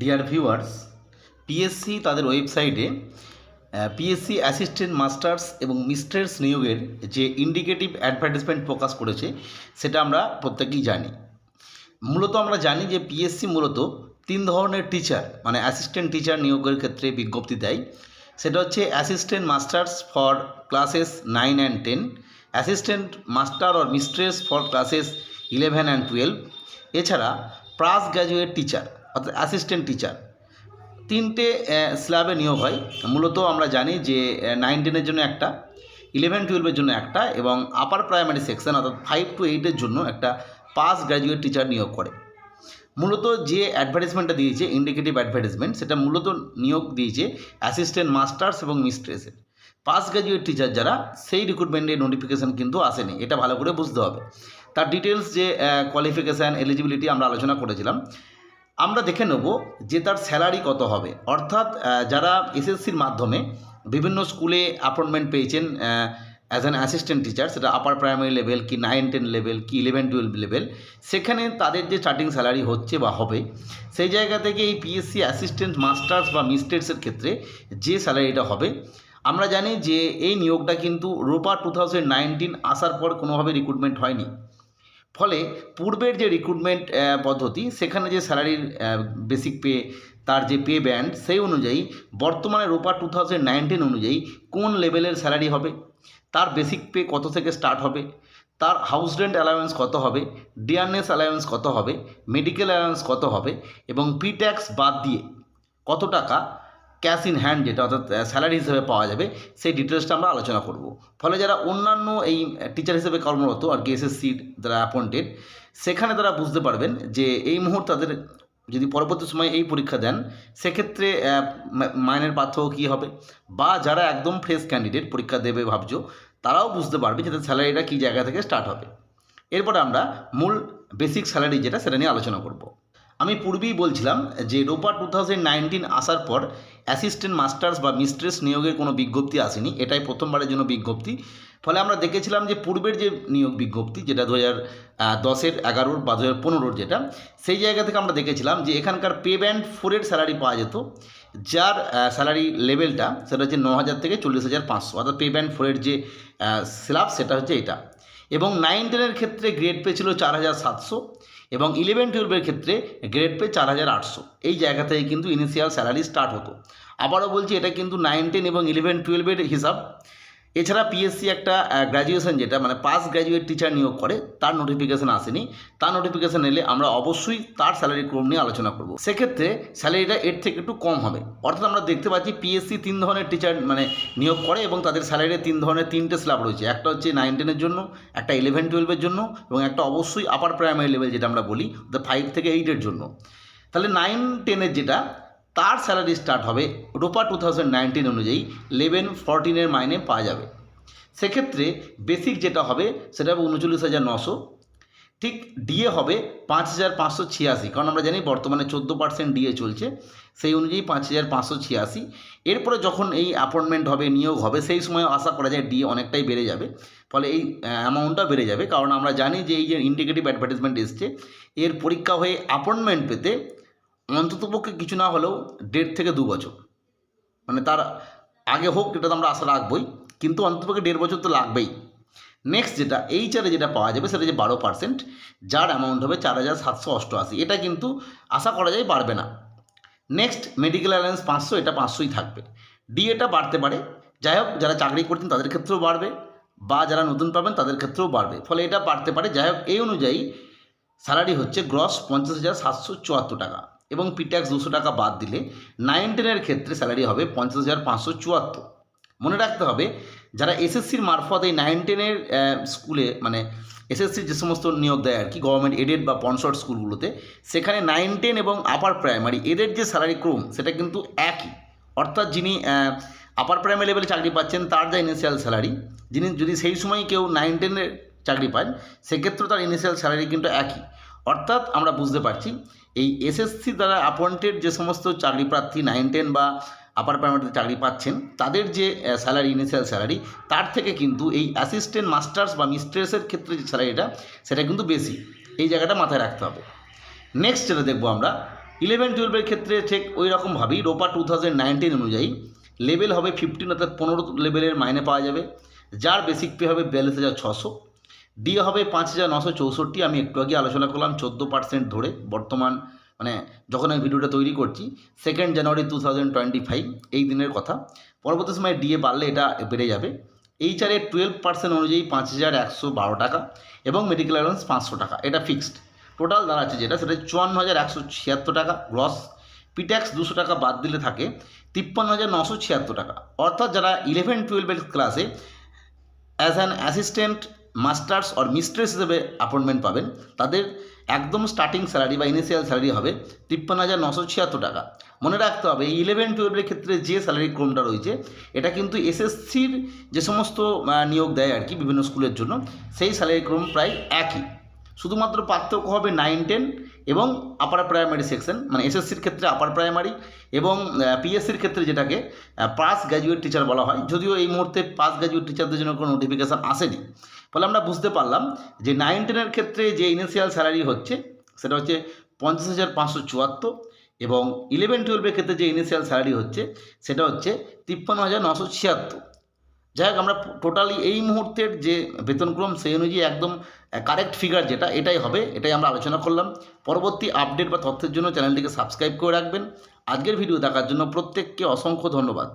Dear viewers PSC তাদের ওয়েবসাইটে PSC assistant masters এবং মিস্টার্স নিয়োগের যে ইন্ডিকেটিভ অ্যাডভার্টাইজমেন্ট প্রকাশ করেছে, সেটা আমরা প্রত্যেকেই জানি। মূলত আমরা জানি যে পিএসসি মূলত তিন ধরনের টিচার মানে অ্যাসিস্ট্যান্ট টিচার নিয়োগের ক্ষেত্রে বিজ্ঞপ্তি দেয়। সেটা হচ্ছে assistant masters for classes nine and ten assistant master or mistress for classes eleven and twelve এছাড়া প্রাস গ্র্যাজুয়েট টিচার অর্থাৎ অ্যাসিস্ট্যান্ট টিচার তিনটে স্ল্যাবে নিয়োগ হয়। মূলত আমরা জানি যে নাইন টেনের জন্য একটা ইলেভেন টুয়েলভের জন্য একটা এবং আপার প্রাইমারি সেকশন অর্থাৎ ফাইভ টু এইটের জন্য একটা পাস গ্র্যাজুয়েট টিচার নিয়োগ করে। মূলত যে অ্যাডভার্টাইজমেন্টটা দিয়েছে ইন্ডিকেটিভ অ্যাডভার্টাইজমেন্ট সেটা মূলত নিয়োগ দিয়েছে অ্যাসিস্ট্যান্ট মাস্টার্স এবং মিস্ট্রেসের পাস গ্র্যাজুয়েট টিচার যারা, সেই রিক্রুটমেন্টের নোটিফিকেশান কিন্তু আসেনি। এটা ভালো করে বুঝতে হবে। তার ডিটেলস যে কোয়ালিফিকেশান এলিজিবিলিটি আমরা আলোচনা করেছিলাম। আমরা দেখে নেব যে তার স্যালারি কত হবে। অর্থাৎ যারা এসএসসির মাধ্যমে বিভিন্ন স্কুলে অ্যাপয়েন্টমেন্ট পেয়েছেন অ্যাজ অ্যান অ্যাসিস্ট্যান্ট টিচার সেটা আপার প্রাইমারি লেভেল কি নাইন টেন লেভেল কি ইলেভেন টুয়েলভ লেভেল সেখানে তাদের যে স্টার্টিং স্যালারি হচ্ছে বা হবে, সেই জায়গা থেকে এই পিএসসি অ্যাসিস্ট্যান্ট মাস্টার্স বা মিস্টেটসের ক্ষেত্রে যে স্যালারিটা হবে, আমরা জানি যে এই নিয়োগটা কিন্তু রোপা টু থাউজেন্ড নাইনটিন আসার পর কোনোভাবে রিক্রুটমেন্ট হয়নি। ফলে পূর্বের যে রিক্রুটমেন্ট পদ্ধতি, সেখানে যে স্যালারির বেসিক পে তার যে পে ব্যান্ড সেই অনুযায়ী বর্তমানে রোপা টু অনুযায়ী কোন লেভেলের স্যালারি হবে? তার বেসিক পে কত থেকে স্টার্ট হবে? তার হাউস রেন্ট অ্যালাউয়েন্স কত হবে? ডিয়ারনেস অ্যালাউয়েন্স কত হবে? মেডিকেল অ্যালাউয়েন্স কত হবে? এবং পি ট্যাক্স বাদ দিয়ে কত টাকা ক্যাশ ইন হ্যান্ড যেটা অর্থাৎ স্যালারি হিসেবে পাওয়া যাবে, সেই ডিটেলসটা আমরা আলোচনা করব। ফলে যারা অন্যান্য এই টিচার হিসেবে কর্মরত আর কি এসএসসির যারা অ্যাপয়েন্টেড সেখানে তারা বুঝতে পারবেন যে এই মুহূর্তে তাদের যদি পরবর্তী সময়ে এই পরীক্ষা দেন, সেক্ষেত্রে মাইনের পার্থক্য কী হবে? বা যারা একদম ফ্রেশ ক্যান্ডিডেট পরীক্ষা দেবে ভাবছ, তারাও বুঝতে পারবে যে তাদের স্যালারিটা কী জায়গা থেকে স্টার্ট হবে। এরপরে আমরা মূল বেসিক স্যালারি যেটা, সেটা নিয়ে আলোচনা করব। আমি পূর্বেই বলছিলাম যে রোপা টু থাউজেন্ড আসার পর অ্যাসিস্ট্যান্ট মাস্টার্স বা মিস্ট্রেস নিয়োগের কোনো বিজ্ঞপ্তি আসেনি, এটাই প্রথমবারের জন্য বিজ্ঞপ্তি। ফলে আমরা দেখেছিলাম যে পূর্বের যে নিয়োগ বিজ্ঞপ্তি, যেটা দু হাজার দশের এগারোর বা দু হাজার পনেরোর যেটা, সেই জায়গা থেকে আমরা দেখেছিলাম যে এখানকার পে ব্যান্ড ফোরের স্যালারি পাওয়া যেত, যার স্যালারি লেভেলটা সেটা হচ্ছে ন হাজার থেকে চল্লিশ হাজার পাঁচশো, অর্থাৎ পে ব্যান্ড ফোরের যে স্ল্যাব সেটা হচ্ছে এটা। এবং নাইন টেনের ক্ষেত্রে গ্রেড পে ছিল চার হাজার সাতশো এবং ইলেভেন টুয়েলভের ক্ষেত্রে গ্রেড পে চার হাজার আটশো। এই জায়গা থেকে কিন্তু ইনিশিয়াল স্যালারি স্টার্ট হতো। আবারও বলছি, এটা কিন্তু নাইন টেন এবং ইলেভেন টুয়েলভের হিসাব। এছাড়া পিএসসি একটা গ্র্যাজুয়েশন যেটা মানে পাস গ্র্যাজুয়েট টিচার নিয়োগ করে, তার নোটিফিকেশান আসেনি। তার নোটিফিকেশান এলে আমরা অবশ্যই তার স্যালারি ক্রম নিয়ে আলোচনা করব। সেক্ষেত্রে স্যালারিটা এর থেকে একটু কম হবে। অর্থাৎ আমরা দেখতে পাচ্ছি পিএসসি তিন ধরনের টিচার মানে নিয়োগ করে এবং তাদের স্যালারি তিন ধরনের তিনটে স্ল্যাব রয়েছে। একটা হচ্ছে নাইন টেনের জন্য, একটা ইলেভেন টুয়েলভের জন্য এবং একটা অবশ্যই আপার প্রাইমারি লেভেল যেটা আমরা বলি ফাইভ থেকে এইটের জন্য। তাহলে নাইন টেনের যেটা তার স্যালারি স্টার্ট হবে রোপা টু থাউজেন্ড নাইনটিন অনুযায়ী লেভেন ফরটিনের মাইনে পাওয়া যাবে। সেক্ষেত্রে বেসিক যেটা হবে সেটা হবে উনচল্লিশ হাজার নশো। ঠিক ডিএ হবে পাঁচ হাজার পাঁচশো ছিয়াশি। কারণ আমরা জানি বর্তমানে চোদ্দ পার্সেন্ট ডিএ চলছে। সেই অনুযায়ী পাঁচ হাজার পাঁচশো ছিয়াশি। এরপরে যখন এই অ্যাপয়েন্টমেন্ট হবে, নিয়োগ হবে, সেই সময় আশা করা যায় ডিএ অনেকটাই বেড়ে যাবে। ফলে এই অ্যামাউন্টটা বেড়ে যাবে। কারণ আমরা জানি যে এই যে ইন্ডিকেটিভ অ্যাডভার্টাইজমেন্ট এসছে, এর পরীক্ষা হয়ে অ্যাপয়েন্টমেন্ট পেতে অন্ততপক্ষে কিছু না হলেও দেড় থেকে দু বছর। মানে তার আগে হোক, এটা তো আমরা আশা রাখবই, কিন্তু অন্ততপক্ষে দেড় বছর তো লাগবেই। নেক্সট যেটা, এইচআরে যেটা পাওয়া যাবে সেটা যে বারো পার্সেন্ট যার অ্যামাউন্ট হবে চার হাজার সাতশো অষ্টআশি। এটা কিন্তু আশা করা যায় বাড়বে না। নেক্সট মেডিকেল অ্যালায়েন্স পাঁচশো, এটা পাঁচশোই থাকবে। ডিএটা বাড়তে পারে। যাই হোক, যারা চাকরি করতেন তাদের ক্ষেত্রেও বাড়বে, বা যারা নতুন পাবেন তাদের ক্ষেত্রেও বাড়বে। ফলে এটা বাড়তে পারে। যাই হোক, এই অনুযায়ী স্যালারি হচ্ছে গ্রস পঞ্চাশ হাজার সাতশো চুয়াত্তর টাকা। এবং পিট্যাক্স দুশো টাকা বাদ দিলে নাইন টেনের ক্ষেত্রে স্যালারি হবে পঞ্চাশ হাজার পাঁচশো চুয়াত্তর। মনে রাখতে হবে, যারা এসএসসির মারফত এই নাইন টেনের স্কুলে মানে এসএসসির যে সমস্ত নিয়োগ দেয় আর কি গভর্নমেন্ট এডেড বা পনসর্ট স্কুলগুলোতে সেখানে নাইন টেন এবং আপার প্রাইমারি এদের যে স্যালারি ক্রম, সেটা কিন্তু একই। অর্থাৎ যিনি আপার প্রাইমারি লেভেলে চাকরি পাচ্ছেন, তার যা ইনিশিয়াল স্যালারি যিনি যদি সেই সময় কেউ নাইন টেনের চাকরি পান সেক্ষেত্রেও তার ইনিশিয়াল স্যালারি কিন্তু একই। অর্থাৎ আমরা বুঝতে পারছি, এই এসএসসি দ্বারা অ্যাপয়েন্টেড যে সমস্ত চাকরি প্রার্থী নাইন টেন বা আপার প্রাইমারিতে চাকরি পাচ্ছেন, তাদের যে স্যালারি ইনিশিয়াল স্যালারি তার থেকে কিন্তু এই অ্যাসিস্ট্যান্ট মাস্টার্স বা মিস্ট্রেসের ক্ষেত্রে যে স্যালারিটা সেটা কিন্তু বেশি। এই জায়গাটা মাথায় রাখতে হবে। নেক্সট যেটা দেখব আমরা ইলেভেন টুয়েলভের ক্ষেত্রে ঠিক ওই রকমভাবেই রোপা টু থাউজেন্ড নাইনটিন অনুযায়ী লেভেল হবে ফিফটিন অর্থাৎ পনেরো লেভেলের মাইনে পাওয়া যাবে, যার বেসিক পে হবে বিয়াল্লিশ হাজার ছশো ডি হবে পাঁচ হাজার নশো চৌষট্টি, আমি একটু আগে আলোচনা করলাম চোদ্দ পার্সেন্ট ধরে বর্তমান মানে যখন আমি ভিডিওটা তৈরি করছি second January two thousand twenty five এই দিনের কথা। পরবর্তী সময় ডিএ বাড়লে এটা বেড়ে যাবে। এইচআরে টুয়েলভ পার্সেন্ট অনুযায়ী পাঁচ হাজার একশো বারো টাকা এবং মেডিকেল অ্যালাউন্স পাঁচশো টাকা, এটা ফিক্সড টোটাল দাঁড়াচ্ছে যেটা, সেটা চুয়ান্ন হাজার একশো ছিয়াত্তর টাকা গ্রস পিট্যাক্স দুশো টাকা বাদ দিলে থাকে তিপ্পান্ন হাজার নশো ছিয়াত্তর টাকা। অর্থাৎ যারা ইলেভেন টুয়েলভের ক্লাসে as an assistant masters or mistress হিসেবে অ্যাপয়েন্টমেন্ট পাবেন। তাদের একদম স্টার্টিং স্যালারি বা ইনিশিয়াল স্যালারি হবে তিপ্পান্ন হাজার নশো ছিয়াত্তর টাকা। মনে রাখতে হবে ইলেভেন টুয়েলভের ক্ষেত্রে যে স্যালারি ক্রমটা রয়েছে, এটা কিন্তু এসএসসির যে সমস্ত নিয়োগ দেয় আর কি বিভিন্ন স্কুলের জন্য, সেই স্যালারি ক্রম প্রায় একই। শুধুমাত্র পার্থক্য হবে নাইন টেন এবং আপার প্রাইমারি সেকশন মানে এসএসসির ক্ষেত্রে আপার প্রাইমারি এবং পিএসসির ক্ষেত্রে যেটাকে পাস গ্র্যাজুয়েট টিচার বলা হয়। যদিও এই মুহূর্তে পাস গ্র্যাজুয়েট টিচারদের জন্য কোনো নোটিফিকেশান আসেনি। ফলে আমরা বুঝতে পারলাম যে নাইন টেনের ক্ষেত্রে যে ইনিশিয়াল স্যালারি হচ্ছে, সেটা হচ্ছে পঞ্চাশ হাজার পাঁচশো চুয়াত্তর এবং ইলেভেন টুয়েলভের ক্ষেত্রে যে ইনিশিয়াল স্যালারি হচ্ছে, সেটা হচ্ছে তিপ্পান্ন হাজার নশো ছিয়াত্তর। যাই হোক, আমরা টোটালি এই মুহূর্তের যে বেতনক্রম, সেই অনুযায়ী একদম কারেক্ট ফিগার যেটা, এটাই হবে, এটাই আমরা আলোচনা করলাম। পরবর্তী আপডেট বা তথ্যের জন্য চ্যানেলটিকে সাবস্ক্রাইব করে রাখবেন। আজকের ভিডিও দেখার জন্য প্রত্যেককে অসংখ্য ধন্যবাদ।